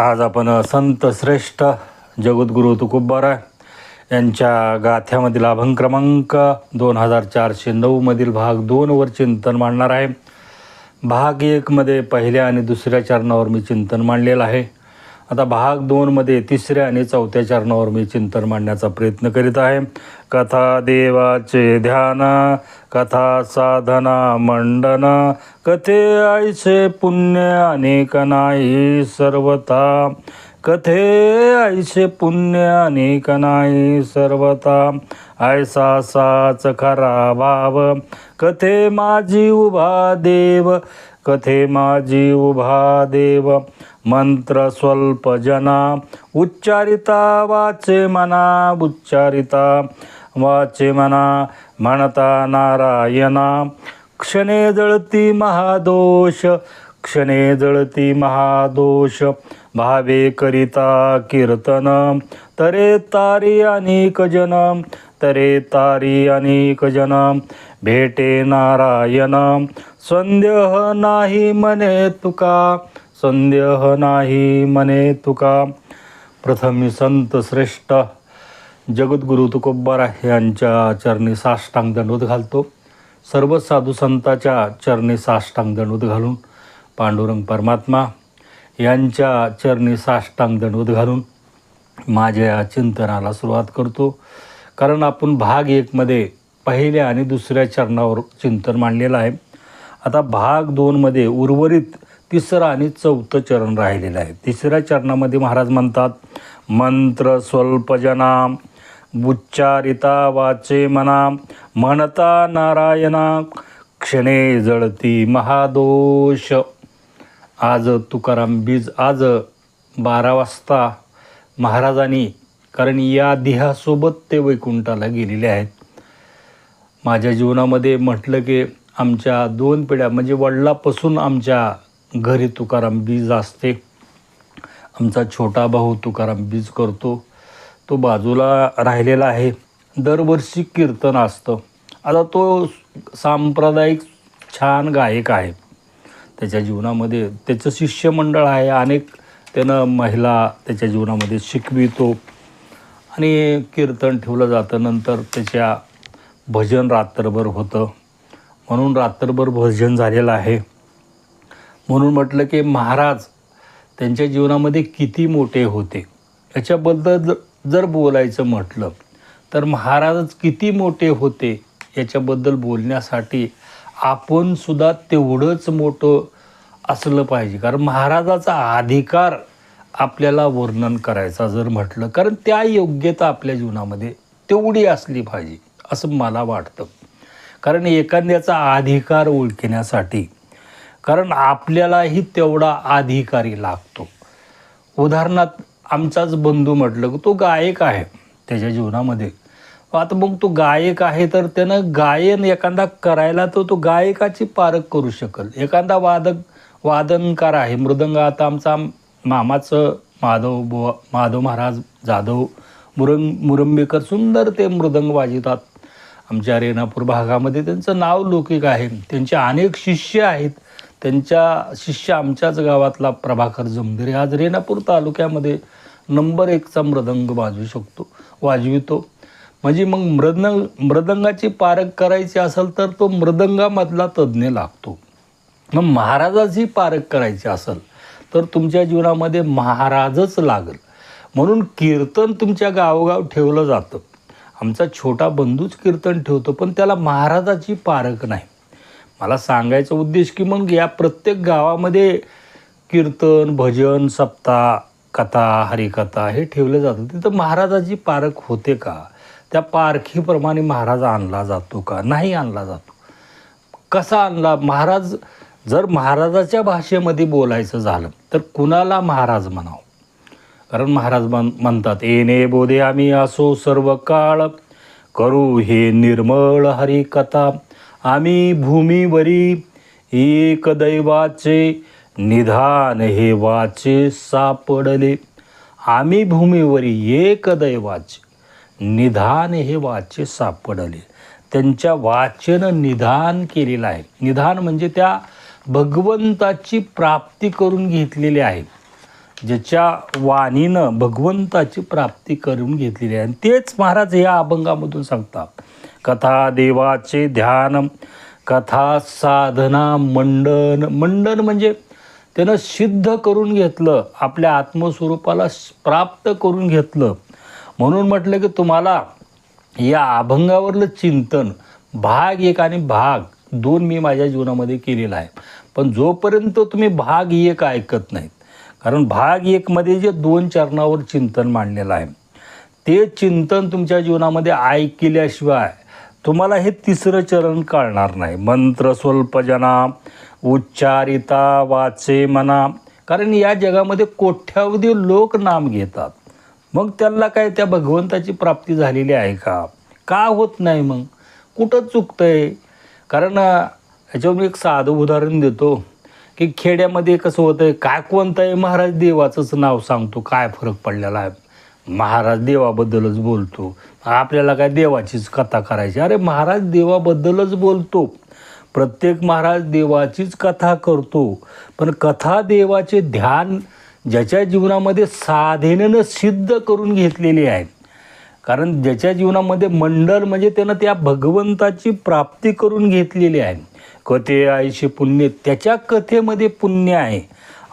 आज आपण संत श्रेष्ठ जगद्गुरु तुकोबारा यांच्या गाथ्यामधील अभंग क्रमांक दोन हजार चारशे नऊमधील भाग दोनवर चिंतन मांडणार आहे. भाग एकमध्ये पहिल्या आणि दुसऱ्या चरणावर मी चिंतन मांडलेलं आहे. आता भाग दोनमध्ये तिसऱ्या आणि चौथ्या चरणावर मी चिंतन मांडण्याचा प्रयत्न करीत आहे. कथा देवाचे ध्यान कथा साधना मंडन कथे आईचे पुण्य अनेक नाही सर्वता कथे आईचे पुण्य अनेक नाही सर्वता ऐसा साच खरा भाव. कथे माझी उभा देव? कथे माझी उभा देव? मंत्र स्वल्प जना. उच्चारिता वाचे मना उच्चारिता वाचे मना म्हणता नारायणा. क्षणे जळती महादोष क्षणे जळती महादोष. भावे करिता कीर्तन तरे तारी अनेक जन. तरे तारी अनेक जन भेटे नारायण संदेह नाही मने तुका संदेह नाही मने तुका. प्रथमी संत श्रेष्ठ जगद्गुरु तुकोब्बारा यांच्या चरणी साष्टांग दंडवत घालतो. सर्व साधू संताच्या चरणी साष्टांग दंडवत घालून पांडुरंग परमात्मा यांच्या चरणी साष्टांग दंडवत घालून माझ्या या चिंतनाला सुरुवात करतो. कारण आपण भाग एकमध्ये पहिल्या आणि दुसऱ्या चरणावर चिंतन मांडलेलं आहे. आता भाग दोनमध्ये उर्वरित तिसरं आणि चौथं चरण राहिलेलं आहे. तिसऱ्या चरणामध्ये महाराज म्हणतात मंत्र स्वल्पजना उच्चारिता वाचे मना म्हणता नारायणा क्षणे जळती महादोष. आज तुकाराम बीज आज बारा वाजता महाराजांनी कारण या देहासोबत ते वैकुंठाला गेलेले आहेत. माझ्या जीवनामध्ये म्हटलं की आमच्या दोन पिढ्या म्हणजे वडिलापासून आमच्या घरी तुकाराम बीज असते. आमचा छोटा भाऊ तुकाराम बीज करतो. तो बाजूला राहिलेला आहे. दरवर्षी कीर्तन असतं. आता तो सांप्रदायिक छान गायक आहे. त्याच्या जीवनामध्ये त्याचं शिष्यमंडळ आहे. अनेक त्यानं महिला त्याच्या जीवनामध्ये शिकवितो. आणि कीर्तन ठेवलं जातं. नंतर त्याच्या भजन रात्रभर होतं. म्हणून रात्रभर भजन झालेलं आहे. म्हणून म्हटलं की महाराज त्यांच्या जीवनामध्ये किती मोठे होते. याच्याबद्दल जर बोलायचं म्हटलं तर महाराजच किती मोठे होते याच्याबद्दल बोलण्यासाठी आपणसुद्धा तेवढंच मोठं असलं पाहिजे. कारण महाराजाचा अधिकार आपल्याला वर्णन करायचा जर म्हटलं कारण त्या योग्यता आपल्या जीवनामध्ये तेवढी असली पाहिजे असं मला वाटतं. कारण एखाद्याचा अधिकार ओळखण्यासाठी कारण आपल्यालाही तेवढा अधिकारी लागतो. उदाहरणार्थ आमचाच बंधू म्हटलं की तो गायक आहे त्याच्या जीवनामध्ये. आता मग तो गायक आहे तर त्यानं गायन एखादा करायला तर तो गायकाची पारख करू शकल. एखादा वादक वादनकार आहे मृदंग आता आमचा मामाचं माधव बुवा माधव महाराज जाधव मुरंग मुरंबेकर सुंदर ते मृदंग वाजवतात आमच्या रेणापूर भागामध्ये त्यांचं नाव लौकिक आहे. त्यांचे अनेक शिष्य आहेत. त्यांच्या शिष्य आमच्याच गावातला प्रभाकर जमदिरे. आज रेणापूर तालुक्यामध्ये नंबर एकचा मृदंग वाजवू शकतो वाजवितो. म्हणजे मग मृदंग मृदंगाची पारख करायची असेल तर तो मृदंगामधला तज्ज्ञ लागतो. मग महाराजाची पारख करायची असेल तर तुमच्या जीवनामध्ये महाराजच लागल. म्हणून कीर्तन तुमच्या गावोगाव ठेवलं जातं. आमचा छोटा बंधूच कीर्तन ठेवतो पण त्याला महाराजाची पारख नाही. मला सांगायचा उद्देश की मग या प्रत्येक गावामध्ये कीर्तन भजन सप्ताह कथा हरिकथा हे ठेवलं जातं. तिथं महाराजाची पारख होते का? त्या पारखीप्रमाणे महाराज आणला जातो का? नाही आणला जातो. कसा आणला? महाराज जर महाराजाच्या भाषेमध्ये बोलायचं झालं तर कुणाला महाराज म्हणावं? कारण महाराज म्हण म्हणतात येणे बोधे आम्ही असो सर्व काळ करू हे निर्मळ हरिकथा. आम्ही भूमीवरी एक दैवाचे निधान हे वाचे सापडले. आम्ही भूमीवरी एक दैवाचे निधान हे वाचे सापडले. त्यांच्या वाचेनं निधान केलेलं आहे. निधान म्हणजे त्या भगवंताची प्राप्ती करून घेतलेली आहे. ज्याच्या वाणीनं भगवंताची प्राप्ती करून घेतलेली आहे. आणि तेच महाराज या अभंगामधून सांगतात. कथा देवाचे ध्यान कथा साधना मंडन. मंडन म्हणजे त्यानं सिद्ध करून घेतलं आपल्या आत्मस्वरूपाला प्राप्त करून घेतलं. म्हणून म्हटलं की तुम्हाला या अभंगावरलं चिंतन भाग एक आणि भाग दोन मी माझ्या जीवनामध्ये केलेला आहे. पण जोपर्यंत तुम्ही भाग एक ऐकत नाहीत कारण भाग एकमध्ये जे दोन चरणावर चिंतन मांडलेलं आहे ते चिंतन तुमच्या जीवनामध्ये ऐकल्याशिवाय तुम्हाला हे तिसरं चरण कळणार नाही. मंत्र स्वल्पजना उच्चारिता वाचे मना. कारण या जगामध्ये कोट्यावधी लोक नाम घेतात. मग त्यांना काय त्या भगवंताची प्राप्ती झालेली आहे का? का होत नाही मग? कुठं चुकतंय? कारण याच्यावर मी एक साधं उदाहरण देतो की खेड्यामध्ये कसं होतं आहे काय कोणतं आहे महाराज देवाचंच नाव सांगतो काय फरक पडलेला आहे? महाराज देवाबद्दलच बोलतो. आपल्याला काय देवाचीच कथा करायची? अरे महाराज देवाबद्दलच बोलतो. प्रत्येक महाराज देवाचीच कथा करतो. पण कथा देवाचे ध्यान ज्याच्या जीवनामध्ये साधनेनं सिद्ध करून घेतलेली आहे कारण ज्याच्या जीवनामध्ये मंडल म्हणजे त्यानं त्या भगवंताची प्राप्ती करून घेतलेली आहे. कथे आईशी पुण्य त्याच्या कथेमध्ये पुण्य आहे.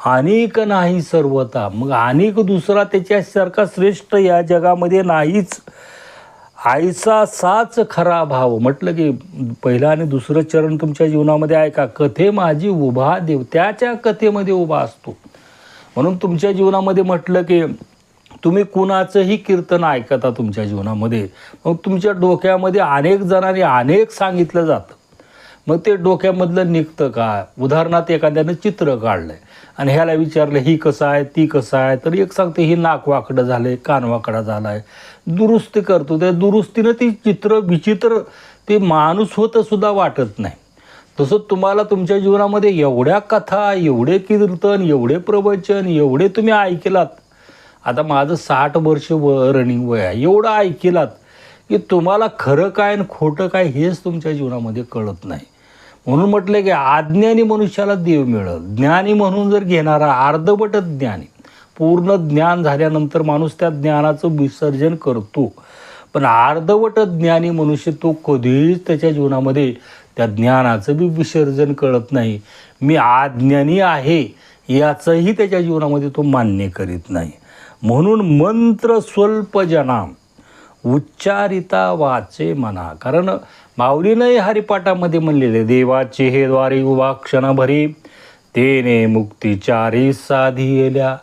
अनेक नाही सर्वता मग अनेक दुसरा त्याच्यासारखा श्रेष्ठ या जगामध्ये नाहीच. आईचा साच खरा भाव. म्हटलं की पहिलं आणि दुसरं चरण तुमच्या जीवनामध्ये आहे का? कथे माझी उभा देव त्याच्या कथेमध्ये उभा असतो. म्हणून तुमच्या जीवनामध्ये म्हटलं की तुम्ही कुणाचंही कीर्तन ऐकता तुमच्या जीवनामध्ये मग तुमच्या डोक्यामध्ये अनेक जणांनी अनेक सांगितलं जातं. मग ते डोक्यामधलं निघतं का? उदाहरणार्थ एखाद्यानं चित्र काढलं आहे आणि ह्याला विचारलं ही कसं आहे? ती कसं आहे? तर एक सांगते ही नाक वाकडं झालं आहे कानवाकडा झाला आहे दुरुस्ती करतो. त्या दुरुस्तीनं ती चित्र विचित्र ते माणूस होतं सुद्धा वाटत नाही. तसं तुम्हाला तुमच्या जीवनामध्ये एवढ्या कथा एवढे कीर्तन एवढे प्रवचन एवढे तुम्ही ऐकलात आता माझं साठ वर्ष व रनिंग वय आहे. एवढं ऐकलात की तुम्हाला खरं काय आणि खोटं काय हेच तुमच्या जीवनामध्ये कळत नाही. म्हणून म्हटलं की अज्ञानी मनुष्याला देव मिळेल. ज्ञानी म्हणून जर घेणारा अर्धवट ज्ञानी पूर्ण ज्ञान झाल्यानंतर माणूस त्या ज्ञानाचं विसर्जन करतो. पण अर्धवट ज्ञानी मनुष्य तो कधीच त्याच्या जीवनामध्ये त्या ज्ञानाचं बी विसर्जन कळत नाही. मी आज्ञानी आहे याचंही त्याच्या जीवनामध्ये तो मान्य करीत नाही. म्हणून मंत्र स्वल्प जनाम उच्चारिता वाचे म्हणा कारण माऊलीनंही हरिपाठामध्ये म्हणलेले देवाचे हे द्वारे उभा क्षणभरी तेने मुक्तीचारी साधी येल्या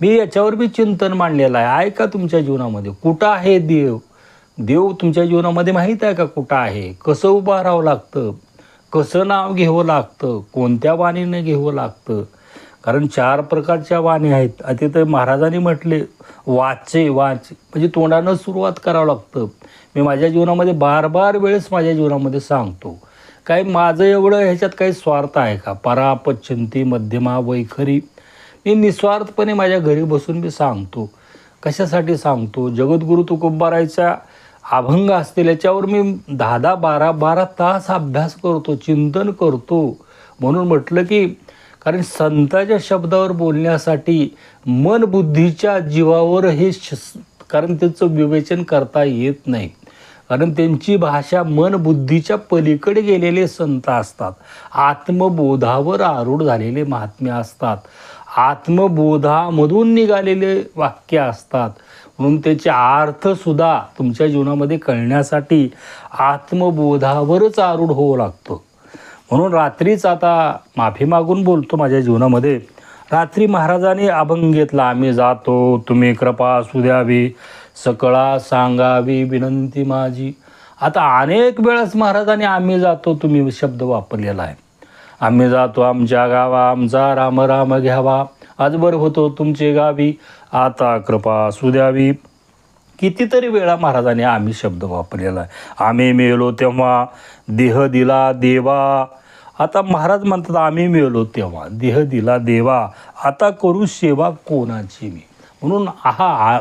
मी याच्यावर बी चिंतन मांडलेलं आहे. ऐका तुमच्या जीवनामध्ये कुठं आहे देव? देव तुमच्या जीवनामध्ये माहीत आहे का कुठं आहे? कसं उभं राहावं लागतं? कसं नाव घ्यावं लागतं? कोणत्या वाणीनं घ्यावं लागतं? कारण चार प्रकारच्या वाणी आहेत. आता तर महाराजांनी म्हटले वाचे वाच. म्हणजे तोंडानं सुरुवात करावं लागतं. मी माझ्या जीवनामध्ये बार बार वेळेस माझ्या जीवनामध्ये सांगतो. काय माझं एवढं ह्याच्यात काही स्वार्थ आहे का? परापच्छिंती मध्यमा वैखरी. मी निस्वार्थपणे माझ्या घरी बसून मी सांगतो. कशासाठी सांगतो? जगद्गुरू तुकोबारायच्या अभंग असतील याच्यावर मी दहा दहा बारा बारा तास अभ्यास करतो चिंतन करतो. म्हणून म्हटलं की कारण संताच्या शब्दावर बोलण्यासाठी मन बुद्धीच्या जीवावर हे श कारण त्याचं विवेचन करता येत नाही. कारण त्यांची भाषा मन बुद्धीच्या पलीकडे गेलेले संत असतात. आत्मबोधावर आरूढ झालेले महात्मे असतात. आत्मबोधामधून निघालेले वाक्य असतात. म्हणून त्याचे अर्थसुद्धा तुमच्या जीवनामध्ये कळण्यासाठी आत्मबोधावरच आरूढ होवं लागतं. म्हणून रात्रीच आता माफी मागून बोलतो माझ्या जीवनामध्ये. रात्री महाराजांनी अभंग घेतला आम्ही जातो तुम्ही कृपा असू द्यावी सकळा सांगावी विनंती माझी. आता अनेक वेळेस महाराजांनी आम्ही जातो तुम्ही शब्द वापरलेला आहे. आम्ही जातो आमच्या गावा आमचा राम राम घ्यावा. आजवर होतो तुमचे गावी आता कृपा असू द्यावी. कितीतरी वेळा महाराजांनी आम्ही शब्द वापरलेला आहे. आम्ही मिळलो तेव्हा देह दिला देवा. आता महाराज म्हणतात आम्ही मिळलो तेव्हा देह दिला देवा. आता करू सेवा कोणाची मी? म्हणून हा आ-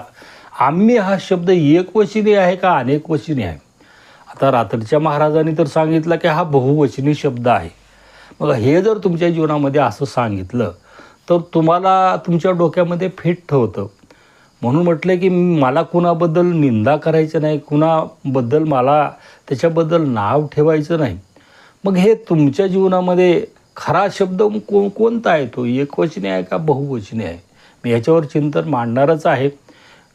आम्ही हा शब्द एक वचनी आहे का अनेक वचनी आहे? आता रात्रीच्या महाराजांनी तर सांगितलं की हा बहुवचनी शब्द आहे. मग हे जर तुमच्या जीवनामध्ये असं सांगितलं तर तुम्हाला तुमच्या डोक्यामध्ये फिट ठेवतं. म्हणून म्हटलं की मला कुणाबद्दल निंदा करायचं नाही कुणाबद्दल मला त्याच्याबद्दल नाव ठेवायचं नाही. मग हे तुमच्या जीवनामध्ये खरा शब्द को कोणता आहे तो? एकवचनी आहे का बहुवचनी आहे? मी याच्यावर चिंतन मांडणारच आहे.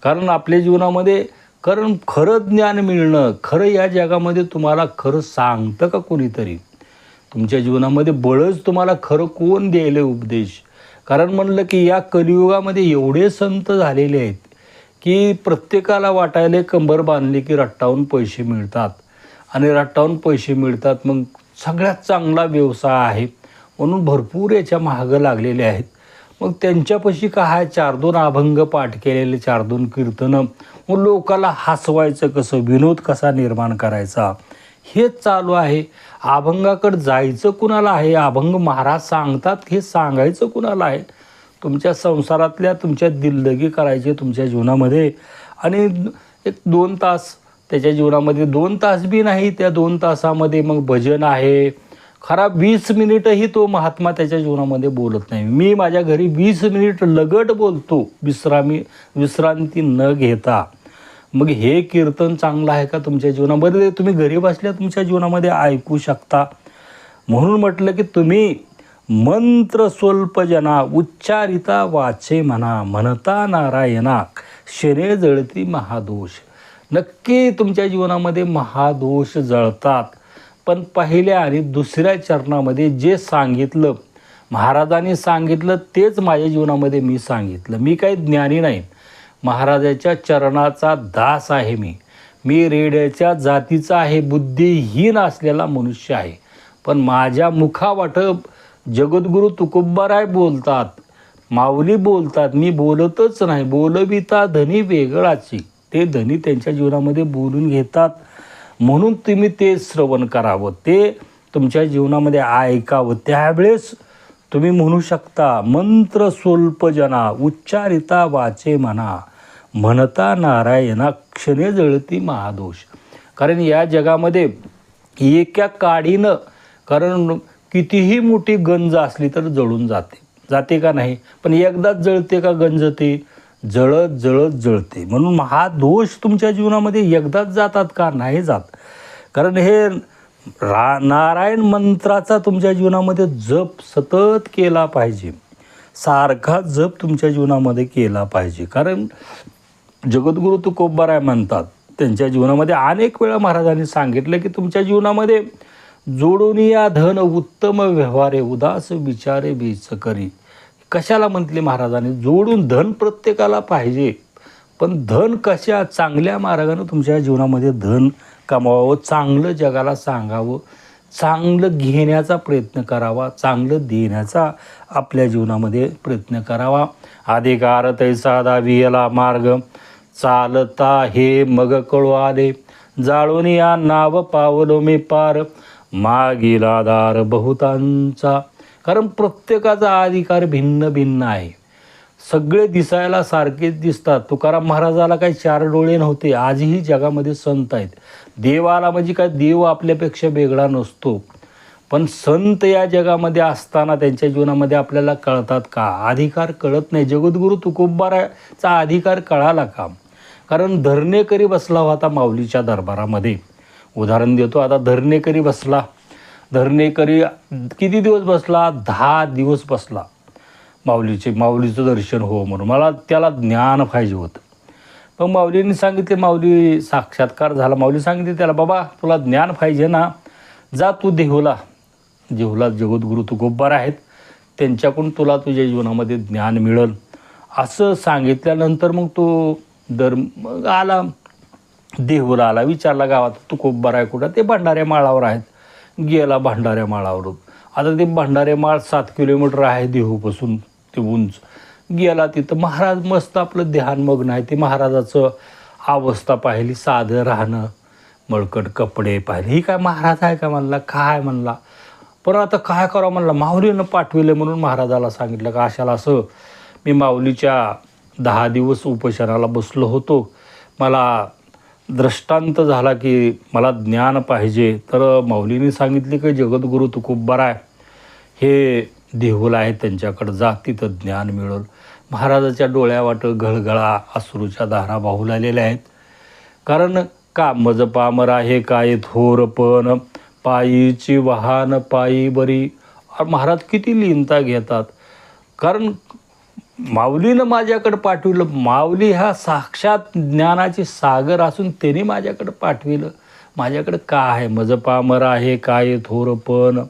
कारण आपल्या जीवनामध्ये कारण खरं ज्ञान मिळणं खरं या जगामध्ये तुम्हाला खरं सांगतं का कोणीतरी? तुमच्या जीवनामध्ये बळच तुम्हाला खरं कोण द्यायले उपदेश? कारण म्हणलं की या कलियुगामध्ये एवढे संत झालेले आहेत की प्रत्येकाला वाटायला कंबर बांधली की रट्टावून पैसे मिळतात. आणि रट्टावून पैसे मिळतात मग सगळ्यात चांगला व्यवसाय आहे म्हणून भरपूर याच्या महागं लागलेले आहेत. मग त्यांच्यापाशी काय चार दोन अभंग पाठ केलेले चार दोन कीर्तनं? मग लोकाला हसवायचं कसं? विनोद कसा निर्माण करायचा? हेच चालू आहे. अभंगाकडं जायचं कुणाला आहे? अभंग महाराज सांगतात हे सांगायचं कुणाला आहे? तुमच्या संसारातल्या तुमच्या दिल्लगी करायची तुमच्या जीवनामध्ये. आणि एक दोन तास त्याच्या जीवनामध्ये दोन तास बी नाही त्या दोन तासामध्ये मग भजन आहे. खरा वीस मिनिटही तो महात्मा त्याच्या जीवनामध्ये बोलत नाही. मी माझ्या घरी वीस मिनिट लगट बोलतो. विश्रामी विश्रांती न घेता. मग हे कीर्तन चांगलं आहे का तुमच्या जीवनामध्ये? म्हणजे तुम्ही घरी बसल्या तुमच्या जीवनामध्ये ऐकू शकता. म्हणून म्हटलं की तुम्ही मंत्र स्वल्प जना उच्चारिता वाचे म्हणा म्हणता नारायणा शने जळती महादोष. नक्की तुमच्या जीवनामध्ये महादोष जळतात. पण पहिल्या आणि दुसऱ्या चरणामध्ये जे सांगितलं महाराजांनी सांगितलं तेच माझ्या जीवनामध्ये मी सांगितलं. मी काही ज्ञानी नाही. महाराजाच्या चरणाचा दास आहे मी. मी रेड्याच्या जातीचा आहे बुद्धिहीन असलेला मनुष्य आहे. पण माझ्या मुखावाटप जगद्गुरू तुकुंबराय बोलतात. माऊली बोलतात मी बोलतच नाही बोलविता धनी वेगळाची. ते धनी त्यांच्या जीवनामध्ये बोलून घेतात. म्हणून तुम्ही ते श्रवण करावं. ते तुमच्या जीवनामध्ये ऐकावं. त्यावेळेस तुम्ही म्हणू शकता मंत्र स्वल्पजना उच्चारिता वाचे म्हणा म्हणता नारायणा क्षणे जळती महादोष. कारण या जगामध्ये एका काडीनं कारण कितीही मोठी गंज असली तर जळून जाते. जाते का नाही? पण एकदाच जळते का गंज ते? जळत जळत जळते. म्हणून हा दोष तुमच्या जीवनामध्ये एकदाच जातात का नाही जात? कारण हे रा नारायण मंत्राचा तुमच्या जीवनामध्ये जप सतत केला पाहिजे. सारखा जप तुमच्या जीवनामध्ये केला पाहिजे. कारण जगद्गुरु तुकोबाराय म्हणतात. त्यांच्या जीवनामध्ये अनेक वेळा महाराजांनी सांगितलं की तुमच्या जीवनामध्ये जोडून या धन उत्तम व्यवहारे उदास विचारे बीच करी कशाला म्हटले महाराजांनी? जोडून धन प्रत्येकाला पाहिजे. पण धन कशा? चांगल्या मार्गानं तुमच्या जीवनामध्ये धन कमावावं चांगलं जगाला सांगावं चांगलं घेण्याचा प्रयत्न करावा चांगलं देण्याचा आपल्या जीवनामध्ये प्रयत्न करावा. अधिकार तैसा दावियला मार्ग. चालता हे मग कळू आले जाळून या नाव पावलो मी पार. मागील आधार बहुतांचा. कारण प्रत्येकाचा अधिकार भिन्न भिन्न आहे. सगळे दिसायला सारखेच दिसतात. तुकाराम महाराजाला काही चार डोळे नव्हते. आजही जगामध्ये संत आहेत. देवाला म्हणजे काय? देव आपल्यापेक्षा वेगळा नसतो. पण संत या जगामध्ये असताना त्यांच्या जीवनामध्ये आपल्याला कळतात का? अधिकार कळत नाही. जगद्गुरू तुकोबाराचा अधिकार कळाला का? कारण धरणेकरी बसला होता माऊलीच्या दरबारामध्ये. उदाहरण देतो आता धरणेकरी बसला. धरणेकरी किती दिवस बसला? दहा दिवस बसला. माऊलीचे माऊलीचं दर्शन हो म्हणून. मला त्याला ज्ञान पाहिजे होतं. मग माऊलीने सांगितले माऊली साक्षात्कार झाला. माऊली सांगितले त्याला बाबा तुला ज्ञान पाहिजे ना. जा तू देहूला. देहूला जगद्गुरू तू गोब्बार आहेत. त्यांच्याकडून तुला तुझ्या जीवनामध्ये ज्ञान मिळेल. असं सांगितल्यानंतर मग तो दर मग आला देहूला आला विचारला गावात तू कोब्बार आहे कुठं? ते भंडाऱ्या माळावर आहेत. गेला भांडाऱ्या माळावरून आता ते भंडारे माळ सात किलोमीटर आहे देहूपासून ते उंच. गेला तिथं महाराज मस्त आपलं ध्यानमग्न आहे. ते महाराजाचं अवस्था पाहिली साधं राहणं मळकट कपडे पाहिले. ही काय महाराज आहे का? म्हणला. काय? म्हणला. पण आता काय करावं? म्हणलं. माऊलीनं पाठविलं म्हणून महाराजाला सांगितलं का? अशाला असं मी माऊलीच्या दहा दिवस उपोषणाला बसलो होतो. मला दृष्टांत झाला की मला ज्ञान पाहिजे. तर माऊलीने सांगितले की जगद्गुरू बरा आहे. हे देहुल आहे त्यांच्याकडं. जा तिथं ज्ञान मिळेल. महाराजाच्या डोळ्यावाटं घळघळा अश्रूच्या धारा वाहू लागलेल्या आहेत. कारण का मज पामर आहे काय थोरपण पायीची वाहन पायी बरी. महाराज किती लिहिता घेतात. कारण माऊलीनं माझ्याकडं पाठविलं. माऊली हा साक्षात ज्ञानाची सागर असून त्याने माझ्याकडं पाठविलं. माझ्याकडं का आहे? मज पामर आहे काय थोरपण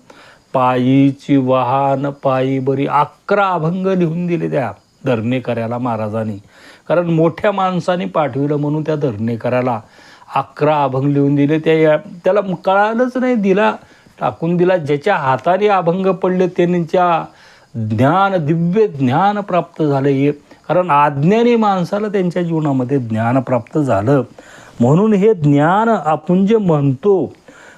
पायीची वाहन पायी बरी. अकरा अभंग लिहून दिले त्या धरणेकऱ्याला महाराजांनी. कारण मोठ्या माणसाने पाठविलं म्हणून त्या धरणेकऱ्याला अकरा अभंग लिहून दिले. त्या या- त्याला कळालंच नाही. दिला टाकून दिला. ज्याच्या हाताने अभंग पडले त्यांच्या ज्ञान दिव्य ज्ञान प्राप्त झालं हे कारण आज्ञानी माणसाला त्यांच्या जीवनामध्ये ज्ञान प्राप्त झालं. म्हणून हे ज्ञान आपण जे म्हणतो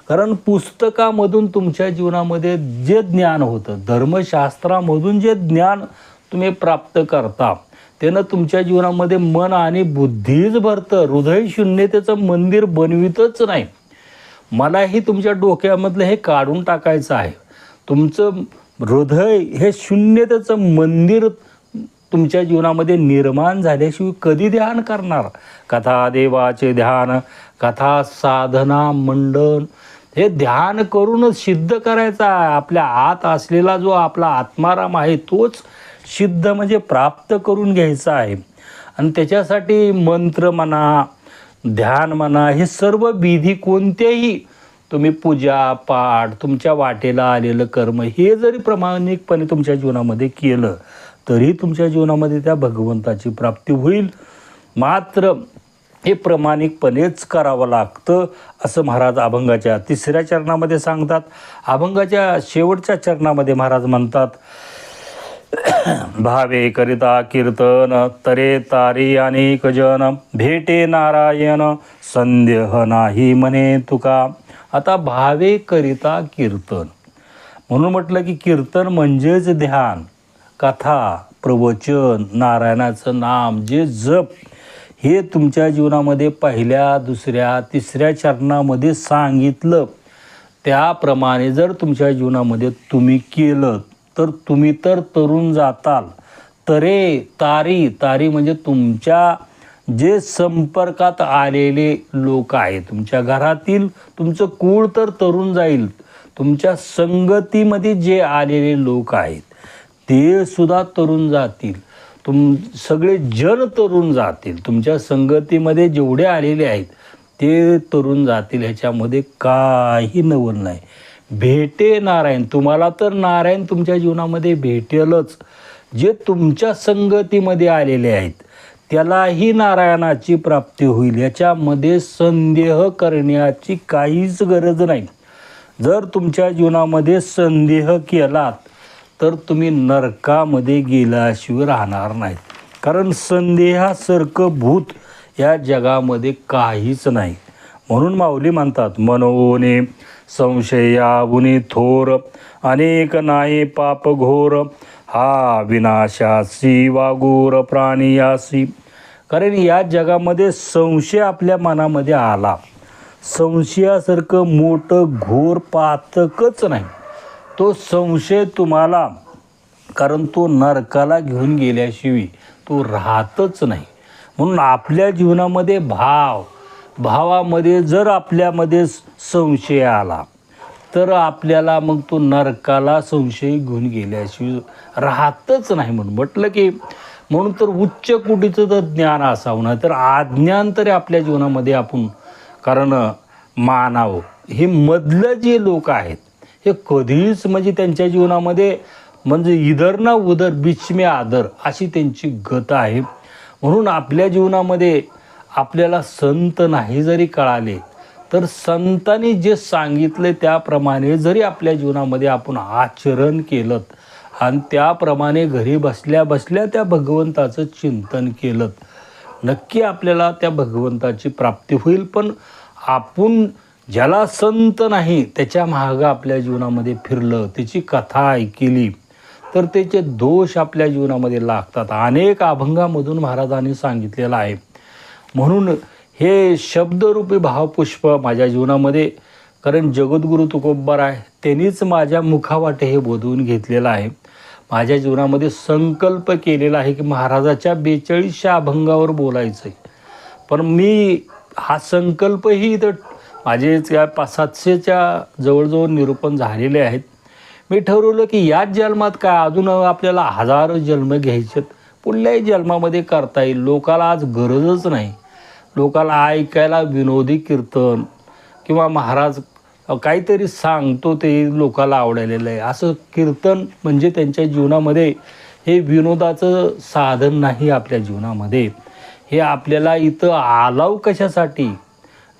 कारण पुस्तकामधून तुमच्या जीवनामध्ये जे ज्ञान होतं धर्मशास्त्रामधून जे ज्ञान तुम्ही प्राप्त करता त्यानं तुमच्या जीवनामध्ये मन आणि बुद्धीच भरतं हृदय शून्यतेचं मंदिर बनवितच नाही. मलाही तुमच्या डोक्यामधलं हे काढून टाकायचं आहे. तुमचं हृदय हे शून्यतेचं मंदिर तुमच्या जीवनामध्ये निर्माण झाल्याशिवाय कधी ध्यान करणार? कथा देवाचे ध्यान कथा साधना मंडन हे ध्यान करूनच सिद्ध करायचा आहे. आपल्या आत असलेला जो आपला आत्माराम आहे तोच सिद्ध म्हणजे प्राप्त करून घ्यायचा आहे. आणि त्याच्यासाठी मंत्र म्हणा ध्यान म्हणा हे सर्व विधी कोणतेही तुम्ही पूजा पाठ तुमच्या वाटेला आलेलं कर्म हे जरी प्रामाणिकपणे तुमच्या जीवनामध्ये केलं तरी तुमच्या जीवनामध्ये त्या भगवंताची प्राप्ती होईल. मात्र हे प्रामाणिकपणेच करावं लागतं असं महाराज अभंगाच्या तिसऱ्या चरणामध्ये सांगतात. अभंगाच्या शेवटच्या चरणामध्ये महाराज म्हणतात भावे करिता कीर्तन तरे तारी अनेक जन भेटे नारायण संदेह नाही म्हणे तुका. आता भावे करिता कीर्तन. म्हणून म्हटलं की कीर्तन म्हणजेच ध्यान कथा प्रवचन नारायणाचं नाम जे जप हे तुमच्या जीवनामध्ये पहिल्या दुसऱ्या तिसऱ्या चरणामध्ये सांगितलं. त्याप्रमाणे जर तुमच्या जीवनामध्ये तुम्ही केलं तर तुम्ही तर तरुण जाताल. तरे तारी तारी म्हणजे तुमच्या जे संपर्कात आलेले लोक आहेत तुमच्या घरातील तुमचं कूळ तर तरुण जाईल तुमच्या संगतीमध्ये जे आलेले लोक आहेत ते सुद्धा तरुण जातील. तुम सगळे जन तरुण जातील. तुमच्या संगतीमध्ये जेवढे आलेले आहेत ते तरुण जातील. ह्याच्यामध्ये काही नवल नाही. भेटे नारायण. तुम्हाला तर नारायण तुमच्या जीवनामध्ये भेटेलच. जे तुमच्या संगतीमध्ये आलेले आहेत त्यालाही नारायणाची प्राप्ती होईल. याच्यामध्ये संदेह करण्याची काहीच गरज नाही. जर तुमच्या जीवनामध्ये संदेह केलात तर तुम्ही नरकामध्ये गेल्याशिवाय राहणार नाहीत कारण संदेहासारखं भूत या जगामध्ये काहीच नाही. म्हणून माऊली म्हणतात मनोने संशयाबुनी थोर अनेक नाही पाप घोर हा विनाशासी वागोर प्राणियासी कारण या जगामध्ये संशय आपल्या मनामध्ये आला. संशयासारखं मोठं घोर पातकच नाही. तो संशय तुम्हाला कारण तो नरकाला घेऊन गेल्याशिवाय तो राहतच नाही. म्हणून आपल्या जीवनामध्ये भाव भावामध्ये जर आपल्यामध्ये संशय आला तर आपल्याला मग तो नरकाला संशय घेऊन गेल्याशिवाय राहतच नाही म्हणून. म्हटलं की म्हणून तर उच्च कोटीचं तर ज्ञान असावं ना तर आज्ञान तरी आपल्या जीवनामध्ये आपण कारण मानावं. हे मधलं जे लोक आहेत हे कधीच म्हणजे त्यांच्या जीवनामध्ये म्हणजे इधर ना उदर बिचमे आदर अशी त्यांची गत आहे. म्हणून आपल्या जीवनामध्ये आपल्याला संत नाही जरी कळाले तर संतांनी जे सांगितले त्याप्रमाणे जरी आपल्या जीवनामध्ये आपण आचरण केलं आणि त्याप्रमाणे घरी बसल्या बसल्या त्या भगवंताचं चिंतन केलं. नक्की आपल्याला त्या भगवंताची प्राप्ती होईल पण आपण ज्याला संत नाही त्याच्या मागं आपल्या जीवनामध्ये फिरलं त्याची कथा ऐकली तर त्याचे दोष आपल्या जीवनामध्ये लागतात. अनेक अभंगामधून महाराजांनी सांगितलेलं आहे. म्हणून हे शब्दरूपी भावपुष्प माझ्या जीवनामध्ये कारण जगद्गुरू तुकोब्बर आहे त्यांनीच माझ्या मुखावाटे हे बोधवून घेतलेलं आहे. माझ्या जीवनामध्ये संकल्प केलेला आहे की महाराजाच्या बेचाळीसच्या अभंगावर बोलायचं आहे पण मी हा संकल्पही इथं माझे या पाच सातशेच्या जवळजवळ निरूपण झालेले आहेत. मी ठरवलं की याच जन्मात काय अजून आपल्याला हजारो जन्म घ्यायचेत. पुढल्याही जन्मामध्ये करता येईल. लोकाला आज गरजच नाही. लोकाला ऐकायला विनोदी कीर्तन किंवा महाराज काहीतरी सांगतो ते लोकाला आवडलेलं आहे. असं कीर्तन म्हणजे त्यांच्या जीवनामध्ये हे विनोदाचं साधन नाही आपल्या जीवनामध्ये. हे आपल्याला इथं आलाव कशासाठी?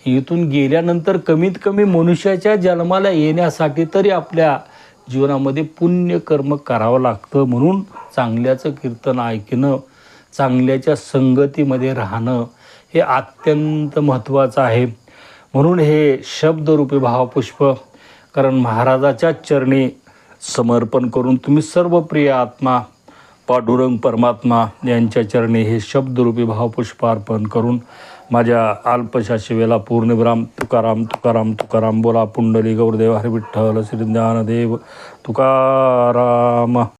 इथून गेल्यानंतर कमीत कमी मनुष्याच्या जन्माला येण्यासाठी तरी आपल्या जीवनामध्ये पुण्यकर्म करावं लागतं म्हणून चांगल्याचं कीर्तन ऐकणं चांगल्याच्या संगतीमध्ये राहणं हे अत्यंत महत्त्वाचं आहे. म्हणून हे शब्दरूपी भावपुष्प कारण महाराजाच्या चरणी समर्पण करून तुम्ही सर्व प्रिय आत्मा पाडुरंग परमात्मा यांच्या चरणी हे शब्दरूपी भावपुष्प अर्पण करून माझ्या अल्पशा शिवेला पूर्णविराम तुकाराम तुकाराम तुकाराम बोला पुंडली गौरदेव हरिविठ्ठल श्री ज्ञानदेव तुकाराम.